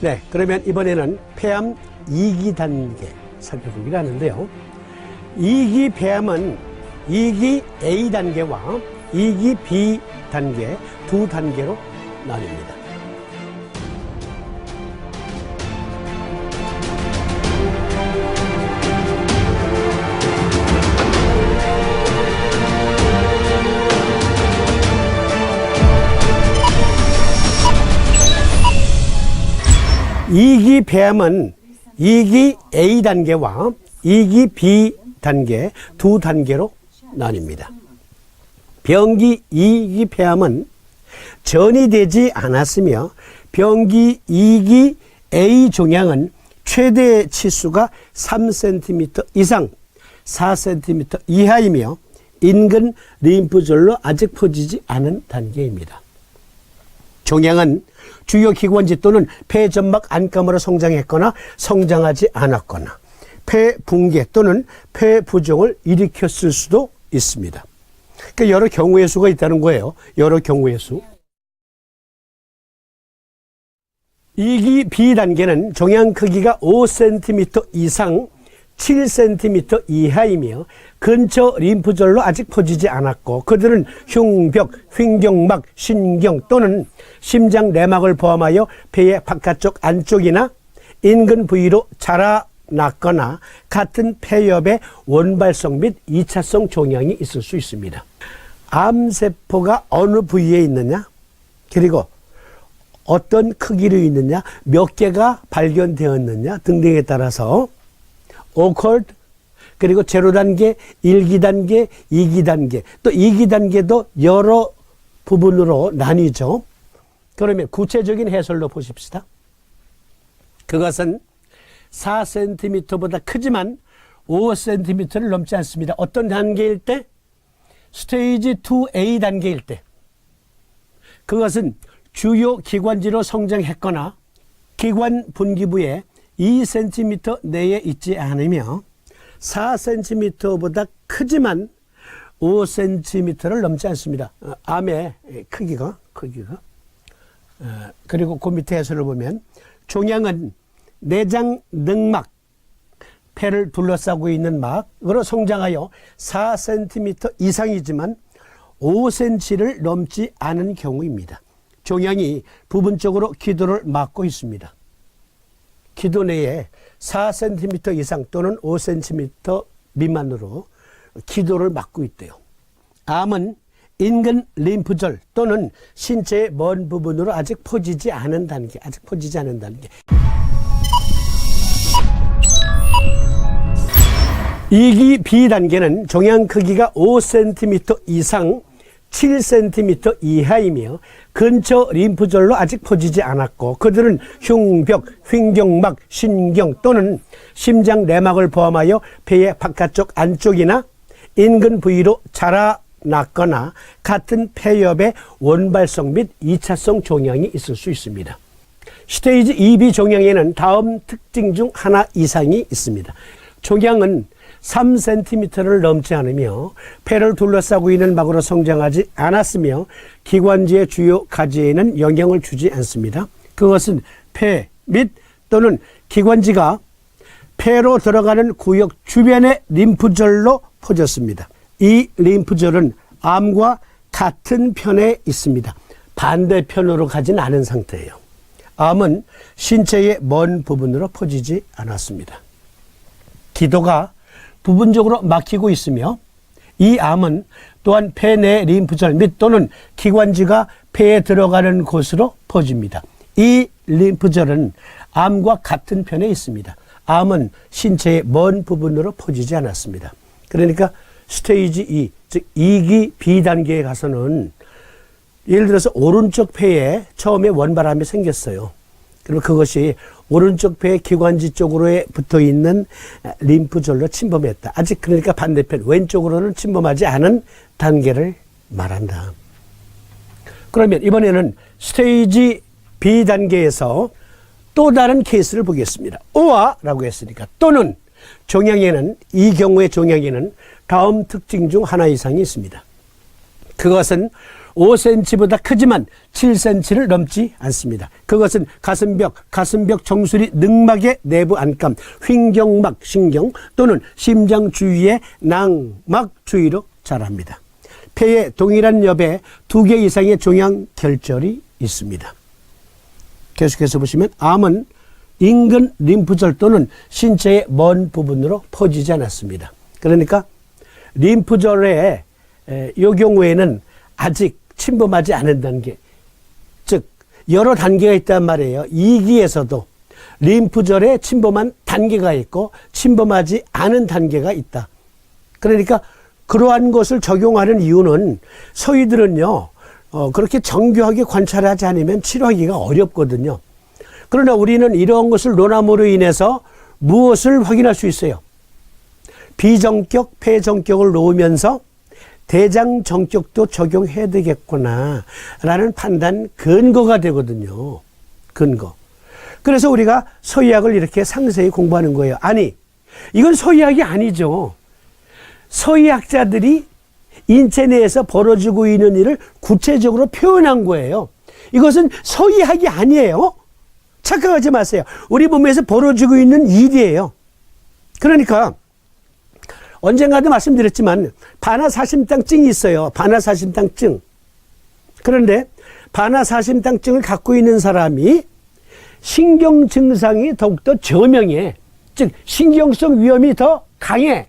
네, 그러면 이번에는 폐암 2기 단계 살펴보기로 하는데요. 2기 폐암은 2기 A 단계와 2기 B 단계 두 단계로 나뉩니다. 이기 폐암은 2기 A 단계와 2기 B 단계 두 단계로 나뉩니다. 병기 2기 폐암은 전이 되지 않았으며 병기 2기 A 종양은 최대 치수가 3cm 이상 4cm 이하이며 인근 림프절로 아직 퍼지지 않은 단계입니다. 종양은 주요 기관지 또는 폐점막 안감으로 성장했거나 성장하지 않았거나 폐 붕괴 또는 폐 부종을 일으켰을 수도 있습니다. 그러니까 여러 경우의 수가 있다는 거예요. 여러 경우의 수. 2기 B단계는 종양 크기가 5cm 이상 7cm 이하이며 근처 림프절로 아직 퍼지지 않았고 그들은 흉벽, 횡경막, 신경 또는 심장 내막을 포함하여 폐의 바깥쪽 안쪽이나 인근 부위로 자라났거나 같은 폐엽의 원발성 및 2차성 종양이 있을 수 있습니다. 암세포가 어느 부위에 있느냐? 그리고 어떤 크기로 있느냐? 몇 개가 발견되었느냐? 등등에 따라서 occurred 그리고 제로 단계, 1기 단계, 2기 단계, 또 2기 단계도 여러 부분으로 나뉘죠. 그러면 구체적인 해설로 보십시다. 그것은 4cm보다 크지만 5cm를 넘지 않습니다. 어떤 단계일 때? 스테이지 2A 단계일 때. 그것은 주요 기관지로 성장했거나 기관 분기부에 2cm 내에 있지 않으며 4cm보다 크지만 5cm를 넘지 않습니다. 어, 암의 크기가 크기가 어, 그리고 그 밑에 해설을 보면 종양은 내장 능막 폐를 둘러싸고 있는 막으로 성장하여 4cm 이상이지만 5cm를 넘지 않은 경우입니다. 종양이 부분적으로 기도를 막고 있습니다. 기도 내에 4cm 이상 또는 5cm 미만으로 기도를 막고 있대요. 암은 인근 림프절 또는 신체의 먼 부분으로 아직 퍼지지 않은 단계, 아직 퍼지지 않은 단계. 이기 B 단계는 종양 크기가 5cm 이상 7cm 이하이며 근처 림프절로 아직 퍼지지 않았고 그들은 흉벽, 횡경막, 신경 또는 심장 내막을 포함하여 폐의 바깥쪽 안쪽이나 인근 부위로 자라났거나 같은 폐엽의 원발성 및 2차성 종양이 있을 수 있습니다. 스테이지 2B 종양에는 다음 특징 중 하나 이상이 있습니다. 종양은 3cm를 넘지 않으며 폐를 둘러싸고 있는 막으로 성장하지 않았으며 기관지의 주요 가지에는 영향을 주지 않습니다. 그것은 폐 및 또는 기관지가 폐로 들어가는 구역 주변의 림프절로 퍼졌습니다. 이 림프절은 암과 같은 편에 있습니다. 반대편으로 가진 않은 상태예요. 암은 신체의 먼 부분으로 퍼지지 않았습니다. 기도가 부분적으로 막히고 있으며 이 암은 또한 폐 내 림프절 및 또는 기관지가 폐에 들어가는 곳으로 퍼집니다. 이 림프절은 암과 같은 편에 있습니다. 암은 신체의 먼 부분으로 퍼지지 않았습니다. 그러니까 스테이지 2, 즉 2기 B단계에 가서는 예를 들어서 오른쪽 폐에 처음에 원바람이 생겼어요. 그리고 그것이 오른쪽 폐 기관지 쪽으로 붙어 있는 림프절로 침범했다. 아직 그러니까 반대편 왼쪽으로는 침범하지 않은 단계를 말한다. 그러면 이번에는 스테이지 B 단계에서 또 다른 케이스를 보겠습니다. 오와라고 했으니까 또는 종양에는 이 경우의 종양에는 다음 특징 중 하나 이상이 있습니다. 그것은 5cm보다 크지만 7cm를 넘지 않습니다. 그것은 가슴벽, 가슴벽 정수리 능막의 내부 안감, 횡경막 신경 또는 심장 주위의 낭막 주위로 자랍니다. 폐에 동일한 엽에 두 개 이상의 종양 결절이 있습니다. 계속해서 보시면 암은 인근 림프절 또는 신체의 먼 부분으로 퍼지지 않았습니다. 그러니까 림프절의 에, 요 경우에는 아직 침범하지 않은 단계, 즉 여러 단계가 있단 말이에요. 2기에서도 림프절에 침범한 단계가 있고 침범하지 않은 단계가 있다. 그러니까 그러한 것을 적용하는 이유는 서희들은요, 어, 그렇게 정교하게 관찰하지 않으면 치료하기가 어렵거든요. 그러나 우리는 이러한 것을 논함으로 인해서 무엇을 확인할 수 있어요? 비정격, 폐정격을 놓으면서 대장 정격도 적용해야 되겠구나. 라는 판단 근거가 되거든요. 근거. 그래서 우리가 서의학을 이렇게 상세히 공부하는 거예요. 아니, 이건 서의학이 아니죠. 서의학자들이 인체 내에서 벌어지고 있는 일을 구체적으로 표현한 거예요. 이것은 서의학이 아니에요. 착각하지 마세요. 우리 몸에서 벌어지고 있는 일이에요. 그러니까 언젠가도 말씀드렸지만 반화사심탕증이 있어요. 반화사심탕증. 그런데 반화사심탕증을 갖고 있는 사람이 신경 증상이 더욱더 저명해. 즉 신경성 위험이 더 강해.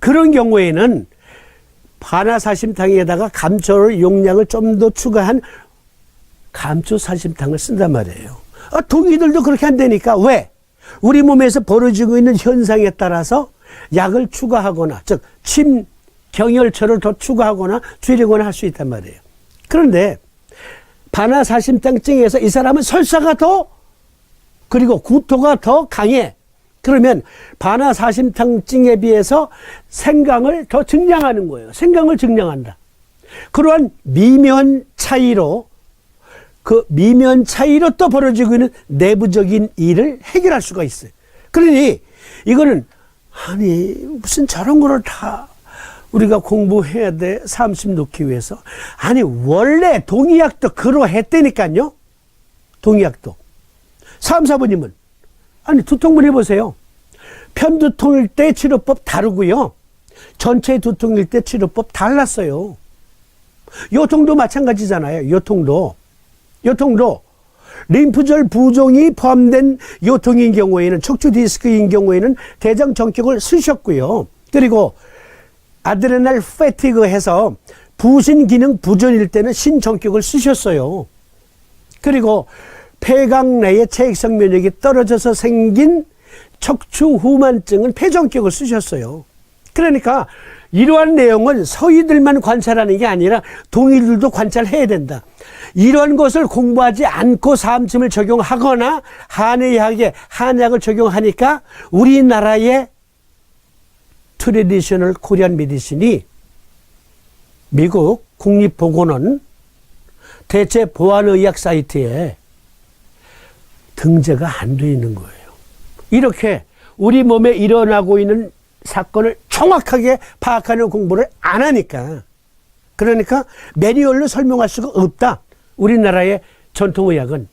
그런 경우에는 반화사심탕에다가 감초를 용량을 좀 더 추가한 감초사심탕을 쓴단 말이에요. 아, 동이들도 그렇게 한다니까. 왜? 우리 몸에서 벌어지고 있는 현상에 따라서 약을 추가하거나, 즉, 침, 경혈처를 더 추가하거나 줄이거나 할 수 있단 말이에요. 그런데, 반화사심탕증에서 이 사람은 설사가 더, 그리고 구토가 더 강해. 그러면 반화사심탕증에 비해서 생강을 더 증량하는 거예요. 생강을 증량한다. 그러한 미면 차이로 그 미면 차이로 또 벌어지고 있는 내부적인 일을 해결할 수가 있어요. 그러니 이거는 아니 무슨 저런 거를 다 우리가 공부해야 돼. 30 놓기 위해서. 아니 원래 동의학도 그러했다니까요. 동의학도. 3, 4번님은 아니 두통분 해보세요. 편두통일 때 치료법 다르고요. 전체 두통일 때 치료법 달랐어요. 요통도 마찬가지잖아요. 요통도. 요통도 림프절 부종이 포함된 요통인 경우에는 척추 디스크인 경우에는 대장 정격을 쓰셨고요. 그리고 아드레날 패티그 해서 부신 기능 부전일 때는 신정격을 쓰셨어요. 그리고 폐강 내의 체액성 면역이 떨어져서 생긴 척추 후만증은 폐정격을 쓰셨어요. 그러니까 이러한 내용은 서희들만 관찰하는 게 아니라 동의들도 관찰해야 된다. 이러한 것을 공부하지 않고 사암침을 적용하거나 한의학에 한약을 적용하니까 우리나라의 트레디셔널 코리안 메디신이 미국 국립보건원 대체 보안의학 사이트에 등재가 안 돼 있는 거예요. 이렇게 우리 몸에 일어나고 있는 사건을 정확하게 파악하는 공부를 안 하니까 그러니까 매뉴얼로 설명할 수가 없다. 우리나라의 전통의학은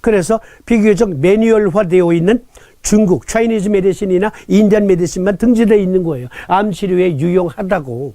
그래서 비교적 매뉴얼화되어 있는 중국 차이니즈 메디신이나 인디안 메디신만 등재되어 있는 거예요. 암 치료에 유용하다고.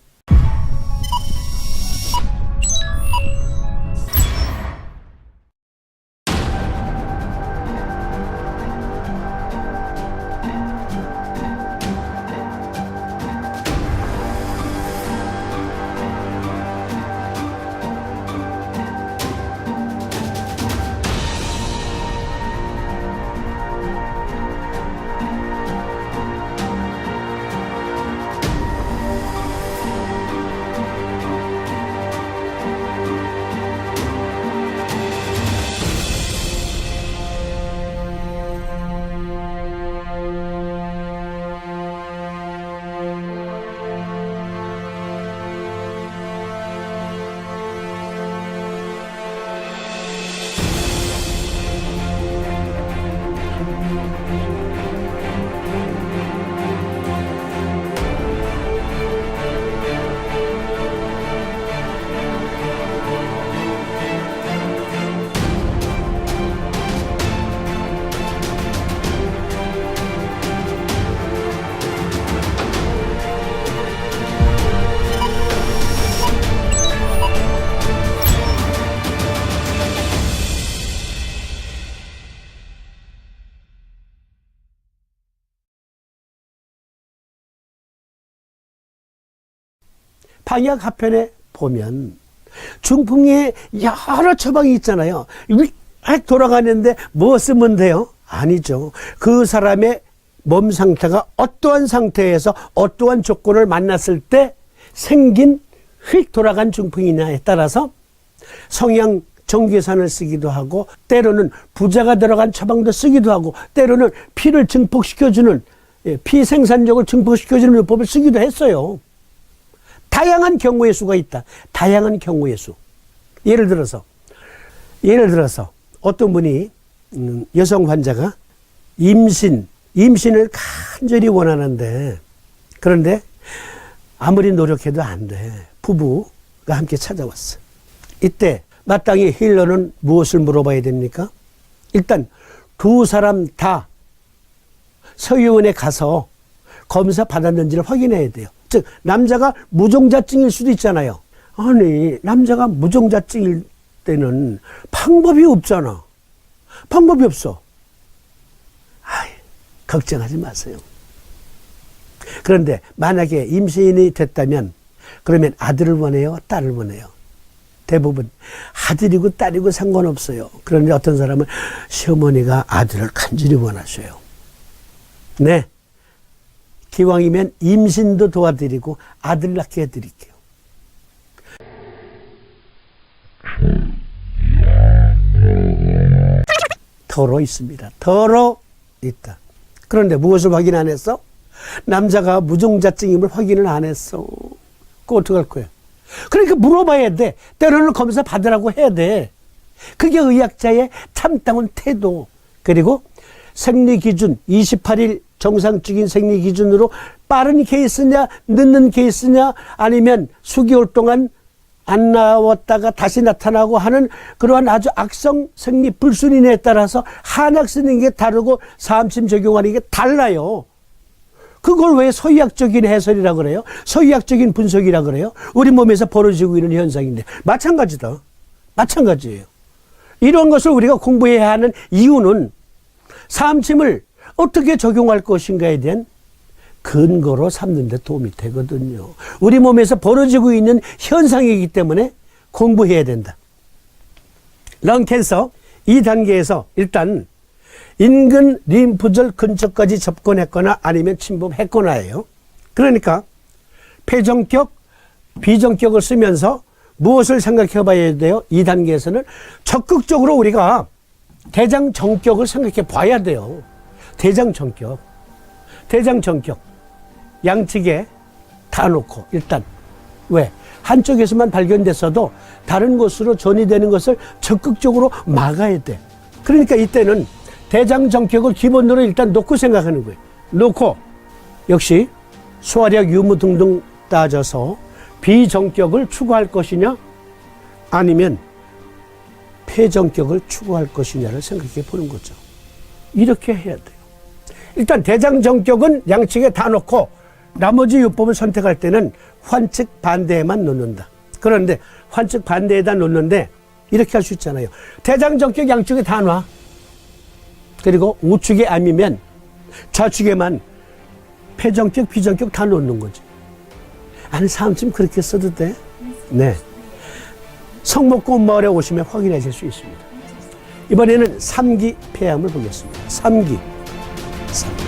방약 하편에 보면 중풍에 여러 처방이 있잖아요. 위- 막 돌아가는데 뭐 쓰면 돼요? 아니죠. 그 사람의 몸 상태가 어떠한 상태에서 어떠한 조건을 만났을 때 생긴 휙 돌아간 중풍이냐에 따라서 성향 정계산을 쓰기도 하고 때로는 부자가 들어간 처방도 쓰기도 하고 때로는 피를 증폭시켜주는 예, 피 생산력을 증폭시켜주는 요법을 쓰기도 했어요. 다양한 경우의 수가 있다. 다양한 경우의 수. 예를 들어서 예를 들어서 어떤 분이 음, 여성 환자가 임신 임신을 간절히 원하는데 그런데 아무리 노력해도 안 돼. 부부가 함께 찾아왔어. 이때 마땅히 힐러는 무엇을 물어봐야 됩니까? 일단 두 사람 다 서유원에 가서 검사 받았는지를 확인해야 돼요. 즉 남자가 무종자증일 수도 있잖아요. 아니 남자가 무종자증일 때는 방법이 없잖아. 방법이 없어. 아이, 걱정하지 마세요. 그런데 만약에 임신이 됐다면 그러면 아들을 원해요, 딸을 원해요. 대부분 아들이고 딸이고 상관없어요. 그런데 어떤 사람은 시어머니가 아들을 간절히 원하셔요. 네. 기왕이면 임신도 도와드리고 아들 낳게 해드릴게요. 덜어 있습니다. 덜어 있다. 그런데 무엇을 확인 안 했어? 남자가 무종자증임을 확인을 안 했어. 그거 어떡할 거야? 그러니까 물어봐야 돼. 때로는 검사 받으라고 해야 돼. 그게 의학자의 참다운 태도. 그리고 생리 기준 28일 정상적인 생리 기준으로 빠른 케이스냐, 늦는 케이스냐, 아니면 수개월 동안 안 나왔다가 다시 나타나고 하는 그러한 아주 악성 생리 불순인에 따라서 한약 쓰는 게 다르고 사암침 적용하는 게 달라요. 그걸 왜 서의학적인 해설이라 그래요? 서의학적인 분석이라 그래요? 우리 몸에서 벌어지고 있는 현상인데 마찬가지다. 마찬가지예요. 이런 것을 우리가 공부해야 하는 이유는 사암침을 어떻게 적용할 것인가에 대한 근거로 삼는 데 도움이 되거든요. 우리 몸에서 벌어지고 있는 현상이기 때문에 공부해야 된다. 런캔서 2단계에서 일단 인근 림프절 근처까지 접근했거나 아니면 침범했거나예요. 그러니까 폐정격, 비정격을 쓰면서 무엇을 생각해 봐야 돼요? 2단계에서는 적극적으로 우리가 대장 정격을 생각해 봐야 돼요. 대장 정격. 대장 정격. 양측에 다 놓고 일단 왜 한쪽에서만 발견됐어도 다른 곳으로 전이되는 것을 적극적으로 막아야 돼. 그러니까 이때는 대장 정격을 기본으로 일단 놓고 생각하는 거예요. 놓고 역시 소화력 유무 등등 따져서 비정격을 추구할 것이냐 아니면 폐정격을 추구할 것이냐를 생각해 보는 거죠. 이렇게 해야 돼요. 일단 대장 정격은 양측에 다 놓고 나머지 요법을 선택할 때는 환측 반대에만 놓는다. 그런데 환측 반대에다 놓는데 이렇게 할 수 있잖아요. 대장 정격 양쪽에 다 놔. 그리고 우측에 암이면 좌측에만 폐정격, 비정격 다 놓는 거지. 아니, 사람쯤 그렇게 써도 돼? 네. 성목고 마을에 오시면 확인하실 수 있습니다. 이번에는 삼기 폐암을 보겠습니다. 삼기. 삼기.